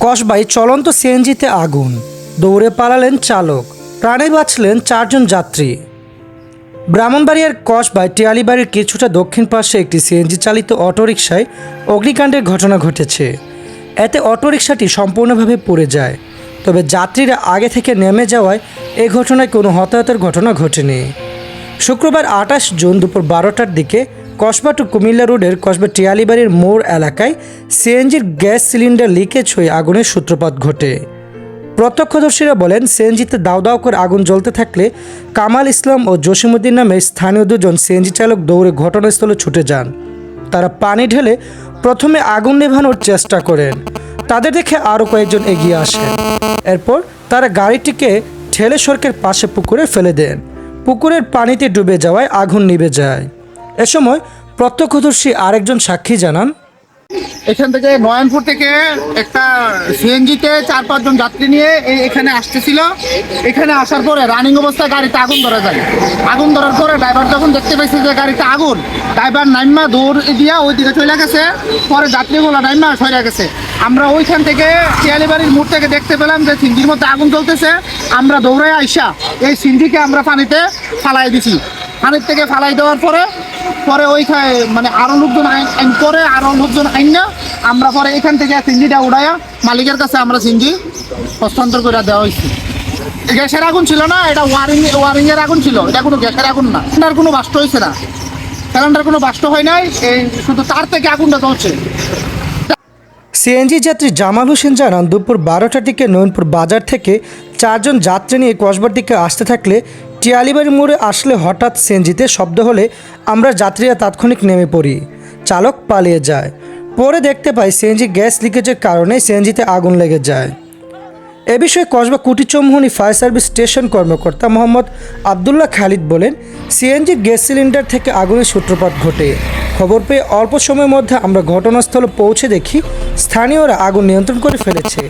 কসবাই চলন্ত সিএনজিতে আগুন। দৌড়ে পালালেন চালক। প্রাণে বাঁচলেন চারজন যাত্রী। ব্রাহ্মণবাড়িয়ার কসবায় টিয়ালিবাড়ির কিছুটা দক্ষিণ পাশে একটি সিএনজি চালিত অটোরিকশায় অগ্নিকাণ্ডের ঘটনা ঘটেছে। এতে অটোরিকশাটি সম্পূর্ণভাবে পুড়ে যায়। তবে যাত্রীরা আগে থেকে নেমে যাওয়ায় এ ঘটনায় কোনো হতাহতের ঘটনা ঘটেনি। শুক্রবার আঠাশ জুন দুপুর বারোটার দিকে কসবা টু কুমিল্লা রোডের কসবা টিয়ালিবাড়ির মোড় এলাকায় সিএনজির গ্যাস সিলিন্ডার লিকেজ হয়ে আগুনের সূত্রপাত ঘটে। প্রত্যক্ষদর্শীরা বলেন, সিএনজিতে দাও দাও করে আগুন জ্বলতে থাকলে কামাল ইসলাম ও জসিমুদ্দিন নামে স্থানীয় দুজন সিএনজি চালক দৌড়ে ঘটনাস্থলে ছুটে যান। তারা পানি ঢেলে প্রথমে আগুন নেভানোর চেষ্টা করেন। তাদের দেখে আরও কয়েকজন এগিয়ে আসেন। এরপর তারা গাড়িটিকে ঠেলে সড়কের পাশে পুকুরে ফেলে দেন। পুকুরের পানিতে ডুবে যাওয়ায় আগুন নিভে যায়। এ সময় প্রত্যক্ষদর্শী আরেকজন সাক্ষী জানান, এখান থেকে নয়নপুর থেকে একটা সিএনজিতে চার পাঁচজন যাত্রী নিয়ে এখানে আসতেছিল। এখানে আসার পরে রানিং অবস্থায় গাড়িতে আগুন ধরা যায়। আগুন ধরার পরে ড্রাইভার যখন দেখতে পাইছে যে গাড়িতে আগুন ড্রাইভার নাইমা দৌড় দিয়া ওই দিকে চলে গেছে। পরে যাত্রীগুলো নাইমা সরে গেছে। আমরা ওইখান থেকে শিয়ালিবাড়ির মোড় থেকে দেখতে পেলাম যে সিঞ্জির মধ্যে আগুন জ্বলতেছে। আমরা দৌড়ে আইসা এই সিঞ্জিকে আমরা পানিতে ফালাই দিছি। পানির থেকে ফালাই দেওয়ার পরে পরে ওইখানে মানে আরও লোকজন আইন- করে, আরও লোকজন আইন না আমরা পরে এখান থেকে সিঞ্জিটা উড়াইয়া মালিকের কাছে আমরা সিঞ্জি হস্তান্তর করে দেওয়া হয়েছে গ্যাসের আগুন ছিল না, এটা ওয়ারিং ওয়ারিং এর আগুন ছিল। এটা কোনো গ্যাসের আগুন না। সিলিন্ডার কোনো বাষ্ট হয়েছে না। সিলিন্ডার কোনো বাষ্ট হয় নাই, এই শুধু তার থেকে আগুনটা জ্বলছে। সিএনজি যাত্রী জামাল হোসেন জানান, দুপুর বারোটার দিকে নয়নপুর বাজার থেকে চারজন যাত্রী নিয়ে কসবার দিকে আসতে থাকলে টিয়ালিবাড়ি মোড়ে আসলে হঠাৎ সিএনজিতে শব্দ হলে আমরা যাত্রীরা তাৎক্ষণিক নেমে পড়ি। চালক পালিয়ে যায়। পরে দেখতে পাই সিএনজি গ্যাস লিকেজের কারণে সিএনজিতে আগুন লেগে যায়। এ বিষয়ে Kasba Kutichowmuhani fire service station কর্মকর্তা মোহাম্মদ আবদুল্লাহ খালিদ বলেন, সিএনজি গ্যাস সিলিন্ডার থেকে আগুনের সূত্রপাত ঘটে। খবর পেয়ে অল্প সময়ের মধ্যে আমরা ঘটনাস্থলে পৌঁছে দেখি স্থানীয়রা আগুন নিয়ন্ত্রণ করে ফেলেছে।